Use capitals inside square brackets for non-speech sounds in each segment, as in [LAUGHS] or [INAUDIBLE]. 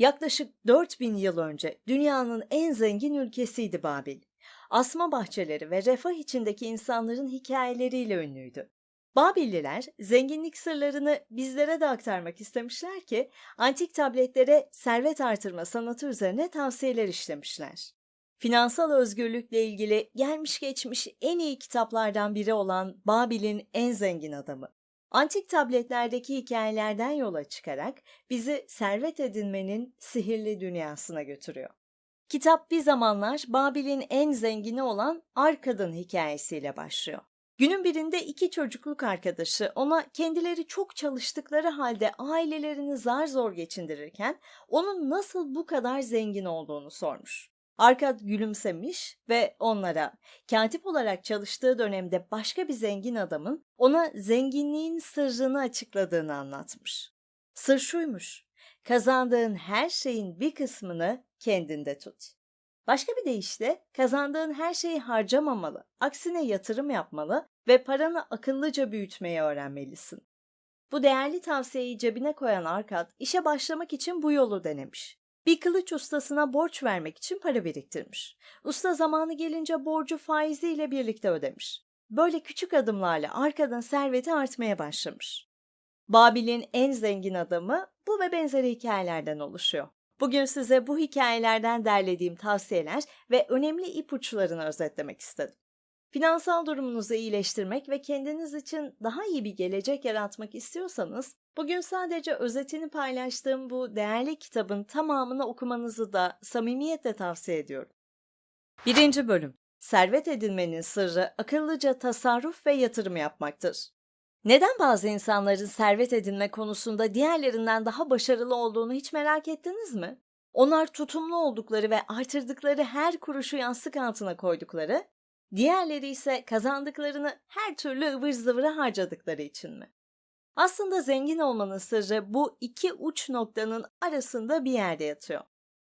Yaklaşık 4000 yıl önce dünyanın en zengin ülkesiydi Babil. Asma bahçeleri ve refah içindeki insanların hikayeleriyle ünlüydü. Babilliler zenginlik sırlarını bizlere de aktarmak istemişler ki antik tabletlere servet artırma sanatı üzerine tavsiyeler işlemişler. Finansal özgürlükle ilgili gelmiş geçmiş en iyi kitaplardan biri olan Babil'in en zengin adamı. Antik tabletlerdeki hikayelerden yola çıkarak bizi servet edinmenin sihirli dünyasına götürüyor. Kitap bir zamanlar Babil'in en zengini olan Arkad'ın hikayesiyle başlıyor. Günün birinde iki çocukluk arkadaşı ona kendileri çok çalıştıkları halde ailelerini zar zor geçindirirken onun nasıl bu kadar zengin olduğunu sormuş. Arkad gülümsemiş ve onlara katip olarak çalıştığı dönemde başka bir zengin adamın ona zenginliğin sırrını açıkladığını anlatmış. Sır şuymuş, kazandığın her şeyin bir kısmını kendinde tut. Başka bir deyişle kazandığın her şeyi harcamamalı, aksine yatırım yapmalı ve paranı akıllıca büyütmeyi öğrenmelisin. Bu değerli tavsiyeyi cebine koyan Arkad işe başlamak için bu yolu denemiş. Bir kılıç ustasına borç vermek için para biriktirmiş. Usta zamanı gelince borcu faiziyle birlikte ödemiş. Böyle küçük adımlarla Arkad'ın serveti artmaya başlamış. Babil'in en zengin adamı bu ve benzeri hikayelerden oluşuyor. Bugün size bu hikayelerden derlediğim tavsiyeler ve önemli ipuçlarını özetlemek istedim. Finansal durumunuzu iyileştirmek ve kendiniz için daha iyi bir gelecek yaratmak istiyorsanız, bugün sadece özetini paylaştığım bu değerli kitabın tamamını okumanızı da samimiyetle tavsiye ediyorum. Birinci bölüm Servet edinmenin sırrı akıllıca tasarruf ve yatırım yapmaktır. Neden bazı insanların servet edinme konusunda diğerlerinden daha başarılı olduğunu hiç merak ettiniz mi? Onlar tutumlu oldukları ve artırdıkları her kuruşu yastık altına koydukları, diğerleri ise kazandıklarını her türlü ıvır zıvıra harcadıkları için mi? Aslında zengin olmanın sırrı bu iki uç noktanın arasında bir yerde yatıyor.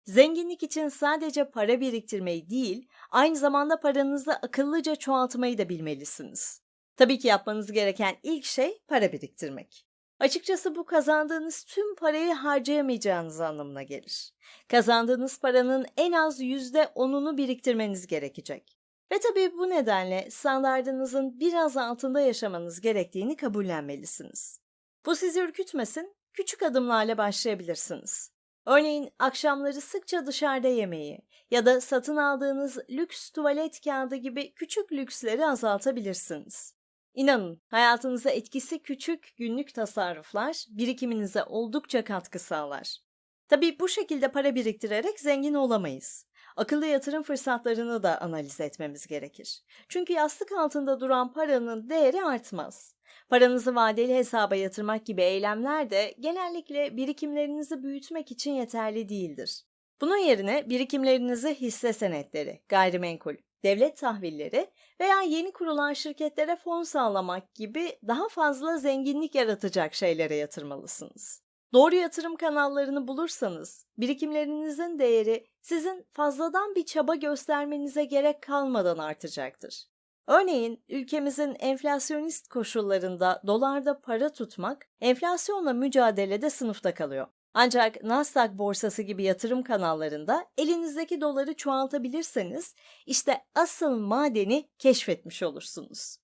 Zenginlik için sadece para biriktirmeyi değil, aynı zamanda paranızı akıllıca çoğaltmayı da bilmelisiniz. Tabii ki yapmanız gereken ilk şey para biriktirmek. Açıkçası bu kazandığınız tüm parayı harcayamayacağınız anlamına gelir. Kazandığınız paranın en az yüzde onunu biriktirmeniz gerekecek. Ve tabii bu nedenle standardınızın biraz altında yaşamanız gerektiğini kabullenmelisiniz. Bu sizi ürkütmesin, küçük adımlarla başlayabilirsiniz. Örneğin akşamları sıkça dışarıda yemeği ya da satın aldığınız lüks tuvalet kağıdı gibi küçük lüksleri azaltabilirsiniz. İnanın hayatınıza etkisi küçük günlük tasarruflar birikiminize oldukça katkı sağlar. Tabii bu şekilde para biriktirerek zengin olamayız. Akıllı yatırım fırsatlarını da analiz etmemiz gerekir. Çünkü yastık altında duran paranın değeri artmaz. Paranızı vadeli hesaba yatırmak gibi eylemler de genellikle birikimlerinizi büyütmek için yeterli değildir. Bunun yerine birikimlerinizi hisse senetleri, gayrimenkul, devlet tahvilleri veya yeni kurulan şirketlere fon sağlamak gibi daha fazla zenginlik yaratacak şeylere yatırmalısınız. Doğru yatırım kanallarını bulursanız birikimlerinizin değeri sizin fazladan bir çaba göstermenize gerek kalmadan artacaktır. Örneğin ülkemizin enflasyonist koşullarında dolarda para tutmak enflasyonla mücadelede sınıfta kalıyor. Ancak Nasdaq borsası gibi yatırım kanallarında elinizdeki doları çoğaltabilirseniz işte asıl madeni keşfetmiş olursunuz.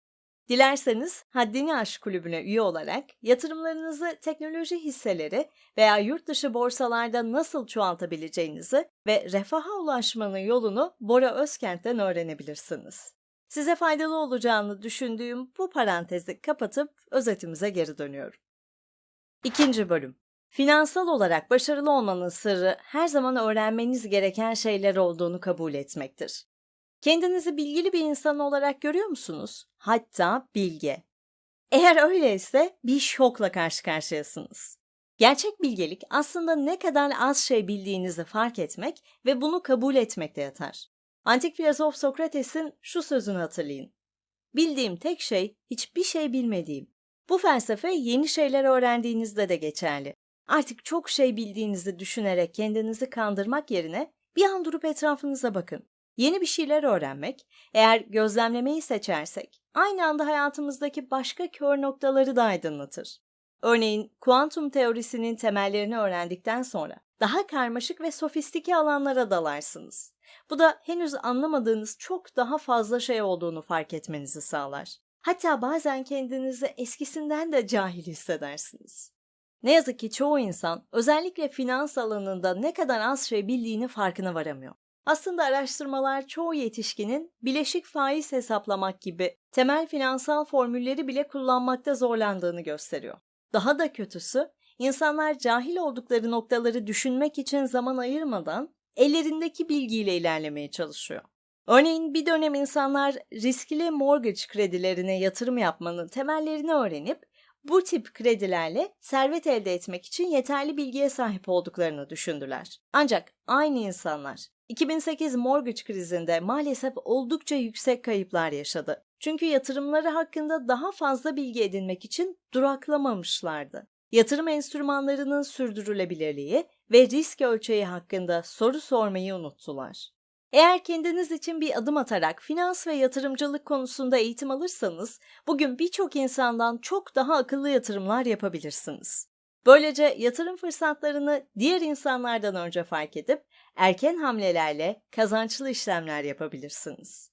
Dilerseniz Haddini Aş Kulübü'ne üye olarak yatırımlarınızı teknoloji hisseleri veya yurt dışı borsalarda nasıl çoğaltabileceğinizi ve refaha ulaşmanın yolunu Bora Özkent'ten öğrenebilirsiniz. Size faydalı olacağını düşündüğüm bu parantezi kapatıp özetimize geri dönüyorum. İkinci bölüm. Finansal olarak başarılı olmanın sırrı her zaman öğrenmeniz gereken şeyler olduğunu kabul etmektir. Kendinizi bilgili bir insan olarak görüyor musunuz? Hatta bilge. Eğer öyleyse bir şokla karşı karşıyasınız. Gerçek bilgelik aslında ne kadar az şey bildiğinizi fark etmek ve bunu kabul etmekte yatar. Antik filozof Sokrates'in şu sözünü hatırlayın. Bildiğim tek şey hiçbir şey bilmediğim. Bu felsefe yeni şeyler öğrendiğinizde de geçerli. Artık çok şey bildiğinizi düşünerek kendinizi kandırmak yerine bir an durup etrafınıza bakın. Yeni bir şeyler öğrenmek, eğer gözlemlemeyi seçersek, aynı anda hayatımızdaki başka kör noktaları da aydınlatır. Örneğin kuantum teorisinin temellerini öğrendikten sonra daha karmaşık ve sofistike alanlara dalarsınız. Bu da henüz anlamadığınız çok daha fazla şey olduğunu fark etmenizi sağlar. Hatta bazen kendinizi eskisinden de cahil hissedersiniz. Ne yazık ki çoğu insan özellikle finans alanında ne kadar az şey bildiğini farkına varamıyor. Aslında araştırmalar çoğu yetişkinin bileşik faiz hesaplamak gibi temel finansal formülleri bile kullanmakta zorlandığını gösteriyor. Daha da kötüsü, insanlar cahil oldukları noktaları düşünmek için zaman ayırmadan ellerindeki bilgiyle ilerlemeye çalışıyor. Örneğin bir dönem insanlar riskli mortgage kredilerine yatırım yapmanın temellerini öğrenip bu tip kredilerle servet elde etmek için yeterli bilgiye sahip olduklarını düşündüler. Ancak aynı insanlar 2008 mortgage krizinde maalesef oldukça yüksek kayıplar yaşadı. Çünkü yatırımları hakkında daha fazla bilgi edinmek için duraklamamışlardı. Yatırım enstrümanlarının sürdürülebilirliği ve risk ölçeği hakkında soru sormayı unuttular. Eğer kendiniz için bir adım atarak finans ve yatırımcılık konusunda eğitim alırsanız, bugün birçok insandan çok daha akıllı yatırımlar yapabilirsiniz. Böylece yatırım fırsatlarını diğer insanlardan önce fark edip erken hamlelerle kazançlı işlemler yapabilirsiniz.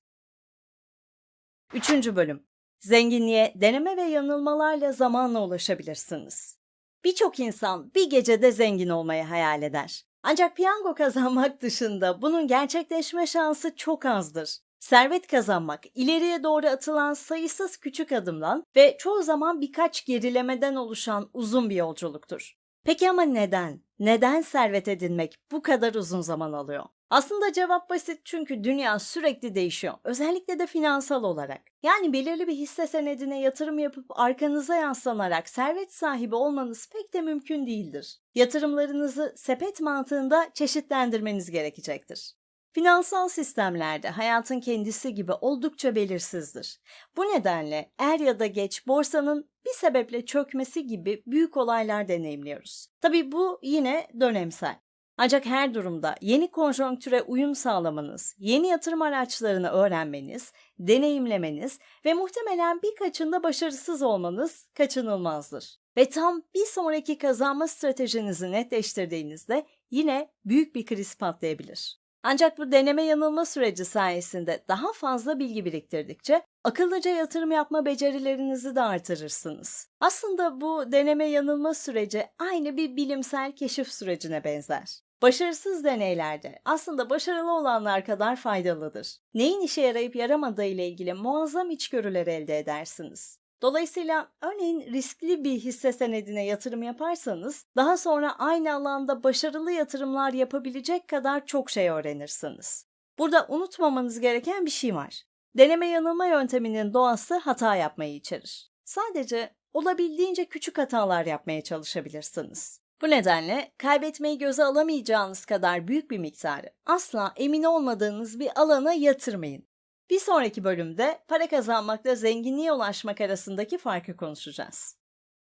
Üçüncü bölüm. Zenginliğe deneme ve yanılmalarla zamanla ulaşabilirsiniz. Birçok insan bir gecede zengin olmayı hayal eder. Ancak piyango kazanmak [LAUGHS] dışında bunun gerçekleşme şansı çok azdır. Servet kazanmak, ileriye doğru atılan sayısız küçük adımdan ve çoğu zaman birkaç gerilemeden oluşan uzun bir yolculuktur. Peki ama neden? Neden servet edinmek bu kadar uzun zaman alıyor? Aslında cevap basit çünkü dünya sürekli değişiyor. Özellikle de finansal olarak. Yani belirli bir hisse senedine yatırım yapıp arkanıza yaslanarak servet sahibi olmanız pek de mümkün değildir. Yatırımlarınızı sepet mantığında çeşitlendirmeniz gerekecektir. Finansal sistemlerde hayatın kendisi gibi oldukça belirsizdir. Bu nedenle er ya da geç borsanın bir sebeple çökmesi gibi büyük olaylar deneyimliyoruz. Tabii bu yine dönemsel. Ancak her durumda yeni konjonktüre uyum sağlamanız, yeni yatırım araçlarını öğrenmeniz, deneyimlemeniz ve muhtemelen birkaçında başarısız olmanız kaçınılmazdır. Ve tam bir sonraki kazanma stratejinizi netleştirdiğinizde yine büyük bir kriz patlayabilir. Ancak bu deneme yanılma süreci sayesinde daha fazla bilgi biriktirdikçe akıllıca yatırım yapma becerilerinizi de artırırsınız. Aslında bu deneme yanılma süreci aynı bir bilimsel keşif sürecine benzer. Başarısız deneylerde aslında başarılı olanlar kadar faydalıdır. Neyin işe yarayıp yaramadığı ile ilgili muazzam içgörüler elde edersiniz. Dolayısıyla örneğin riskli bir hisse senedine yatırım yaparsanız daha sonra aynı alanda başarılı yatırımlar yapabilecek kadar çok şey öğrenirsiniz. Burada unutmamanız gereken bir şey var. Deneme yanılma yönteminin doğası hata yapmayı içerir. Sadece olabildiğince küçük hatalar yapmaya çalışabilirsiniz. Bu nedenle kaybetmeyi göze alamayacağınız kadar büyük bir miktarı asla emin olmadığınız bir alana yatırmayın. Bir sonraki bölümde para kazanmakla zenginliğe ulaşmak arasındaki farkı konuşacağız.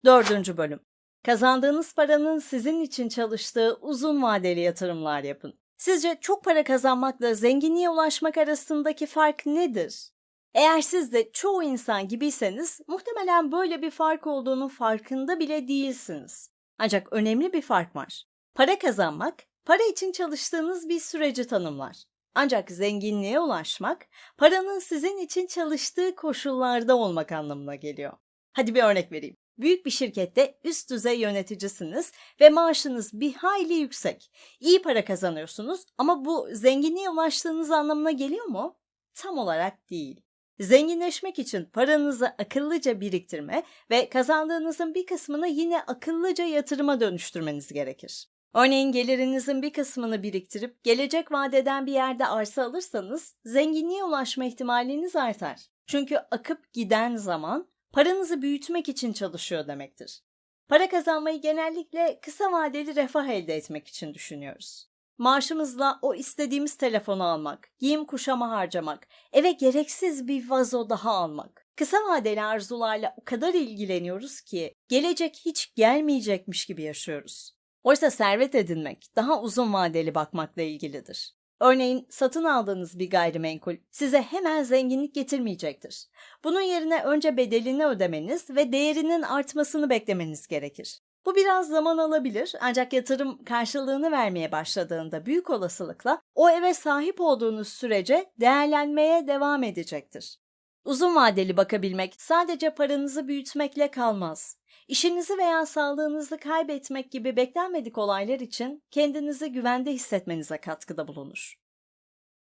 Dördüncü bölüm. Kazandığınız paranın sizin için çalıştığı uzun vadeli yatırımlar yapın. Sizce çok para kazanmakla zenginliğe ulaşmak arasındaki fark nedir? Eğer siz de çoğu insan gibiyseniz muhtemelen böyle bir fark olduğunu farkında bile değilsiniz. Ancak önemli bir fark var. Para kazanmak, para için çalıştığınız bir süreci tanımlar. Ancak zenginliğe ulaşmak, paranın sizin için çalıştığı koşullarda olmak anlamına geliyor. Hadi bir örnek vereyim. Büyük bir şirkette üst düzey yöneticisiniz ve maaşınız bir hayli yüksek. İyi para kazanıyorsunuz ama bu zenginliğe ulaştığınız anlamına geliyor mu? Tam olarak değil. Zenginleşmek için paranızı akıllıca biriktirme ve kazandığınızın bir kısmını yine akıllıca yatırıma dönüştürmeniz gerekir. Örneğin gelirinizin bir kısmını biriktirip gelecek vadeden bir yerde arsa alırsanız zenginliğe ulaşma ihtimaliniz artar. Çünkü akıp giden zaman paranızı büyütmek için çalışıyor demektir. Para kazanmayı genellikle kısa vadeli refah elde etmek için düşünüyoruz. Maaşımızla o istediğimiz telefonu almak, giyim kuşama harcamak, eve gereksiz bir vazo daha almak. Kısa vadeli arzularla o kadar ilgileniyoruz ki gelecek hiç gelmeyecekmiş gibi yaşıyoruz. Oysa servet edinmek daha uzun vadeli bakmakla ilgilidir. Örneğin satın aldığınız bir gayrimenkul size hemen zenginlik getirmeyecektir. Bunun yerine önce bedelini ödemeniz ve değerinin artmasını beklemeniz gerekir. Bu biraz zaman alabilir ancak yatırım karşılığını vermeye başladığında büyük olasılıkla o eve sahip olduğunuz sürece değerlenmeye devam edecektir. Uzun vadeli bakabilmek sadece paranızı büyütmekle kalmaz. İşinizi veya sağlığınızı kaybetmek gibi beklenmedik olaylar için kendinizi güvende hissetmenize katkıda bulunur.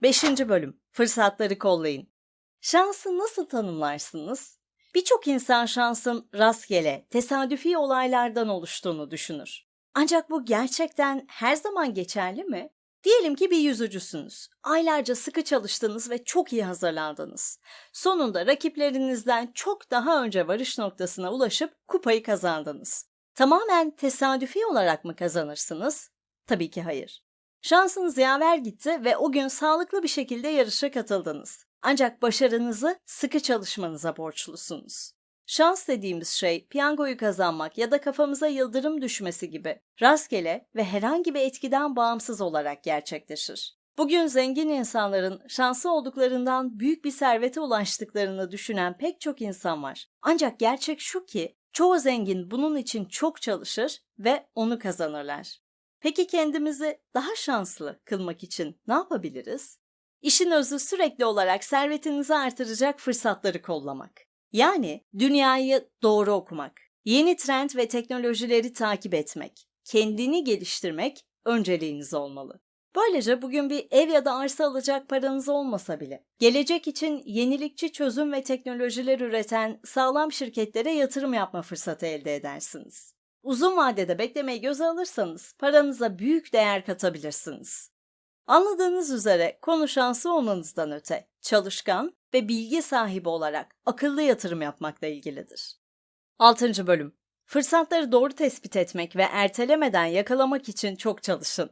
5. bölüm Fırsatları kollayın. Şansı nasıl tanımlarsınız? Birçok insan şansın rastgele, tesadüfi olaylardan oluştuğunu düşünür. Ancak bu gerçekten her zaman geçerli mi? Diyelim ki bir yüzücüsünüz. Aylarca sıkı çalıştınız ve çok iyi hazırlandınız. Sonunda rakiplerinizden çok daha önce varış noktasına ulaşıp kupayı kazandınız. Tamamen tesadüfi olarak mı kazanırsınız? Tabii ki hayır. Şansınız yaver gitti ve o gün sağlıklı bir şekilde yarışa katıldınız. Ancak başarınızı sıkı çalışmanıza borçlusunuz. Şans dediğimiz şey piyangoyu kazanmak ya da kafamıza yıldırım düşmesi gibi rastgele ve herhangi bir etkiden bağımsız olarak gerçekleşir. Bugün zengin insanların şanslı olduklarından büyük bir servete ulaştıklarını düşünen pek çok insan var. Ancak gerçek şu ki çoğu zengin bunun için çok çalışır ve onu kazanırlar. Peki kendimizi daha şanslı kılmak için ne yapabiliriz? İşin özü sürekli olarak servetinizi artıracak fırsatları kollamak. Yani dünyayı doğru okumak, yeni trend ve teknolojileri takip etmek, kendini geliştirmek önceliğiniz olmalı. Böylece bugün bir ev ya da arsa alacak paranız olmasa bile gelecek için yenilikçi çözüm ve teknolojiler üreten sağlam şirketlere yatırım yapma fırsatı elde edersiniz. Uzun vadede beklemeyi göze alırsanız paranıza büyük değer katabilirsiniz. Anladığınız üzere konu olmanızdan öte çalışkan ve bilgi sahibi olarak akıllı yatırım yapmakla ilgilidir. 6. bölüm Fırsatları doğru tespit etmek ve ertelemeden yakalamak için çok çalışın.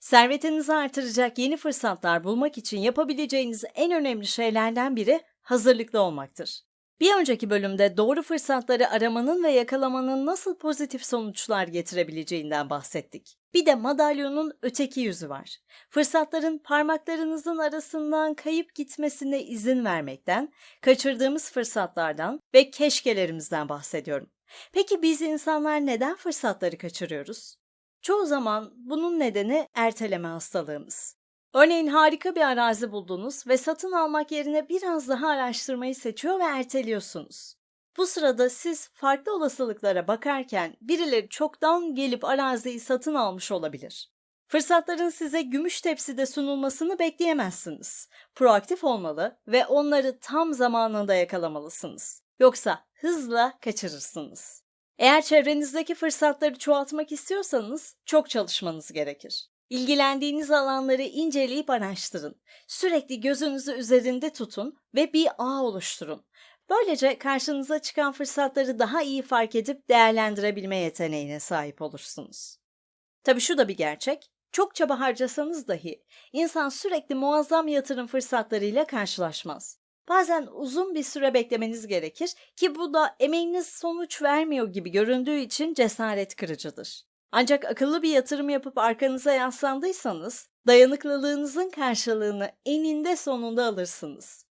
Servetinizi artıracak yeni fırsatlar bulmak için yapabileceğiniz en önemli şeylerden biri hazırlıklı olmaktır. Bir önceki bölümde doğru fırsatları aramanın ve yakalamanın nasıl pozitif sonuçlar getirebileceğinden bahsettik. Bir de madalyonun öteki yüzü var. Fırsatların parmaklarınızın arasından kayıp gitmesine izin vermekten, kaçırdığımız fırsatlardan ve keşkelerimizden bahsediyorum. Peki biz insanlar neden fırsatları kaçırıyoruz? Çoğu zaman bunun nedeni erteleme hastalığımız. Örneğin harika bir arazi buldunuz ve satın almak yerine biraz daha araştırmayı seçiyor ve erteliyorsunuz. Bu sırada siz farklı olasılıklara bakarken birileri çoktan gelip araziyi satın almış olabilir. Fırsatların size gümüş tepside sunulmasını bekleyemezsiniz. Proaktif olmalı ve onları tam zamanında yakalamalısınız. Yoksa hızla kaçırırsınız. Eğer çevrenizdeki fırsatları çoğaltmak istiyorsanız çok çalışmanız gerekir. İlgilendiğiniz alanları inceleyip araştırın. Sürekli gözünüzü üzerinde tutun ve bir ağ oluşturun. Böylece karşınıza çıkan fırsatları daha iyi fark edip değerlendirebilme yeteneğine sahip olursunuz. Tabii şu da bir gerçek. Çok çaba harcasanız dahi insan sürekli muazzam yatırım fırsatlarıyla karşılaşmaz. Bazen uzun bir süre beklemeniz gerekir ki bu da emeğiniz sonuç vermiyor gibi göründüğü için cesaret kırıcıdır. Ancak akıllı bir yatırım yapıp arkanıza yaslandıysanız dayanıklılığınızın karşılığını eninde sonunda alırsınız.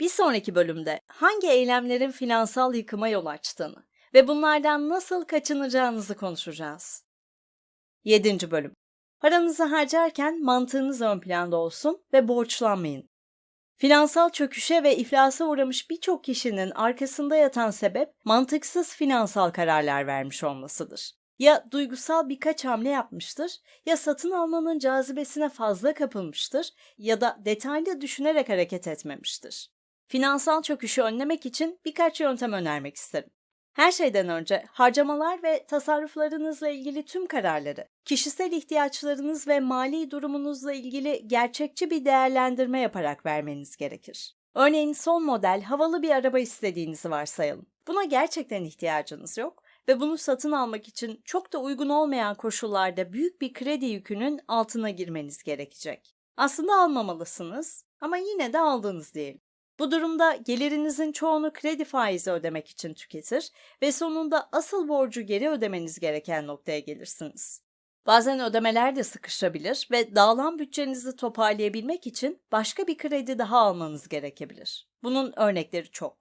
Bir sonraki bölümde hangi eylemlerin finansal yıkıma yol açtığını ve bunlardan nasıl kaçınacağınızı konuşacağız. 7. bölüm Paranızı harcarken mantığınız ön planda olsun ve borçlanmayın. Finansal çöküşe ve iflasa uğramış birçok kişinin arkasında yatan sebep mantıksız finansal kararlar vermiş olmasıdır. Ya duygusal birkaç hamle yapmıştır, ya satın almanın cazibesine fazla kapılmıştır ya da detaylı düşünerek hareket etmemiştir. Finansal çöküşü önlemek için birkaç yöntem önermek isterim. Her şeyden önce harcamalar ve tasarruflarınızla ilgili tüm kararları, kişisel ihtiyaçlarınız ve mali durumunuzla ilgili gerçekçi bir değerlendirme yaparak vermeniz gerekir. Örneğin son model havalı bir araba istediğinizi varsayalım. Buna gerçekten ihtiyacınız yok ve bunu satın almak için çok da uygun olmayan koşullarda büyük bir kredi yükünün altına girmeniz gerekecek. Aslında almamalısınız ama yine de aldınız diyelim. Bu durumda gelirinizin çoğunu kredi faizi ödemek için tüketir ve sonunda asıl borcu geri ödemeniz gereken noktaya gelirsiniz. Bazen ödemeler de sıkışabilir ve dağılan bütçenizi toparlayabilmek için başka bir kredi daha almanız gerekebilir. Bunun örnekleri çok.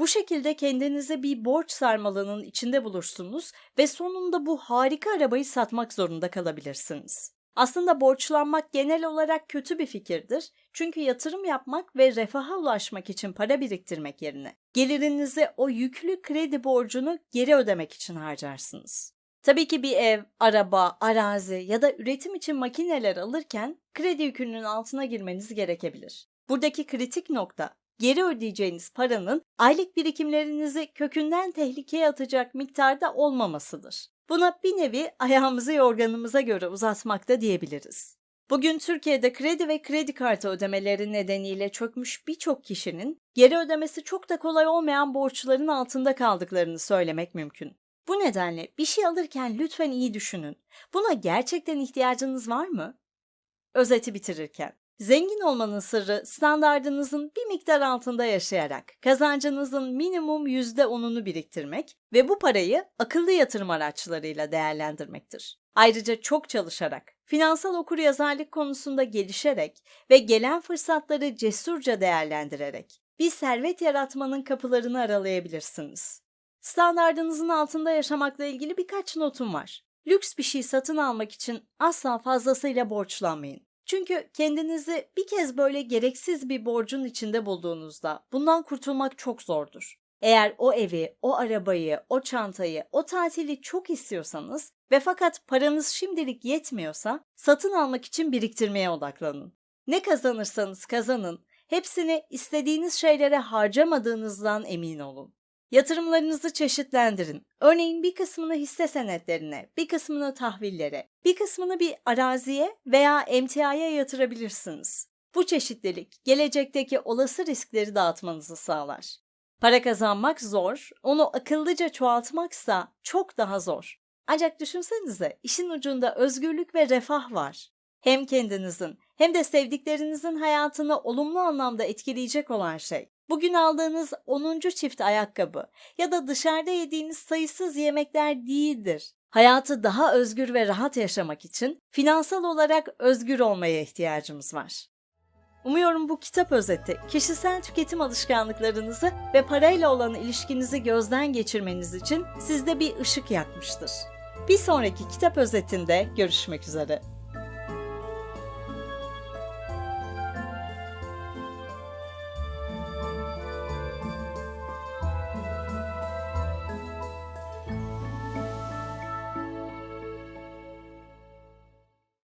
Bu şekilde kendinize bir borç sarmalının içinde bulursunuz ve sonunda bu harika arabayı satmak zorunda kalabilirsiniz. Aslında borçlanmak genel olarak kötü bir fikirdir. Çünkü yatırım yapmak ve refaha ulaşmak için para biriktirmek yerine gelirinizi o yüklü kredi borcunu geri ödemek için harcarsınız. Tabii ki bir ev, araba, arazi ya da üretim için makineler alırken kredi yükünün altına girmeniz gerekebilir. Buradaki kritik nokta geri ödeyeceğiniz paranın aylık birikimlerinizi kökünden tehlikeye atacak miktarda olmamasıdır. Buna bir nevi ayağımızı yorganımıza göre uzatmakta diyebiliriz. Bugün Türkiye'de kredi ve kredi kartı ödemeleri nedeniyle çökmüş birçok kişinin geri ödemesi çok da kolay olmayan borçların altında kaldıklarını söylemek mümkün. Bu nedenle bir şey alırken lütfen iyi düşünün. Buna gerçekten ihtiyacınız var mı? Özeti bitirirken, zengin olmanın sırrı standardınızın bir miktar altında yaşayarak kazancınızın minimum %10'unu biriktirmek ve bu parayı akıllı yatırım araçlarıyla değerlendirmektir. Ayrıca çok çalışarak, finansal okuryazarlık konusunda gelişerek ve gelen fırsatları cesurca değerlendirerek bir servet yaratmanın kapılarını aralayabilirsiniz. Standardınızın altında yaşamakla ilgili birkaç notum var. Lüks bir şey satın almak için asla fazlasıyla borçlanmayın. Çünkü kendinizi bir kez böyle gereksiz bir borcun içinde bulduğunuzda bundan kurtulmak çok zordur. Eğer o evi, o arabayı, o çantayı, o tatili çok istiyorsanız ve fakat paranız şimdilik yetmiyorsa satın almak için biriktirmeye odaklanın. Ne kazanırsanız kazanın, hepsini istediğiniz şeylere harcamadığınızdan emin olun. Yatırımlarınızı çeşitlendirin. Örneğin bir kısmını hisse senetlerine, bir kısmını tahvillere, bir kısmını bir araziye veya emtiaya yatırabilirsiniz. Bu çeşitlilik gelecekteki olası riskleri dağıtmanızı sağlar. Para kazanmak zor, onu akıllıca çoğaltmaksa çok daha zor. Ancak düşünsenize işin ucunda özgürlük ve refah var. Hem kendinizin hem de sevdiklerinizin hayatını olumlu anlamda etkileyecek olan şey. Bugün aldığınız 10. çift ayakkabı ya da dışarıda yediğiniz sayısız yemekler değildir. Hayatı daha özgür ve rahat yaşamak için finansal olarak özgür olmaya ihtiyacımız var. Umuyorum bu kitap özeti kişisel tüketim alışkanlıklarınızı ve parayla olan ilişkinizi gözden geçirmeniz için sizde bir ışık yakmıştır. Bir sonraki kitap özetinde görüşmek üzere.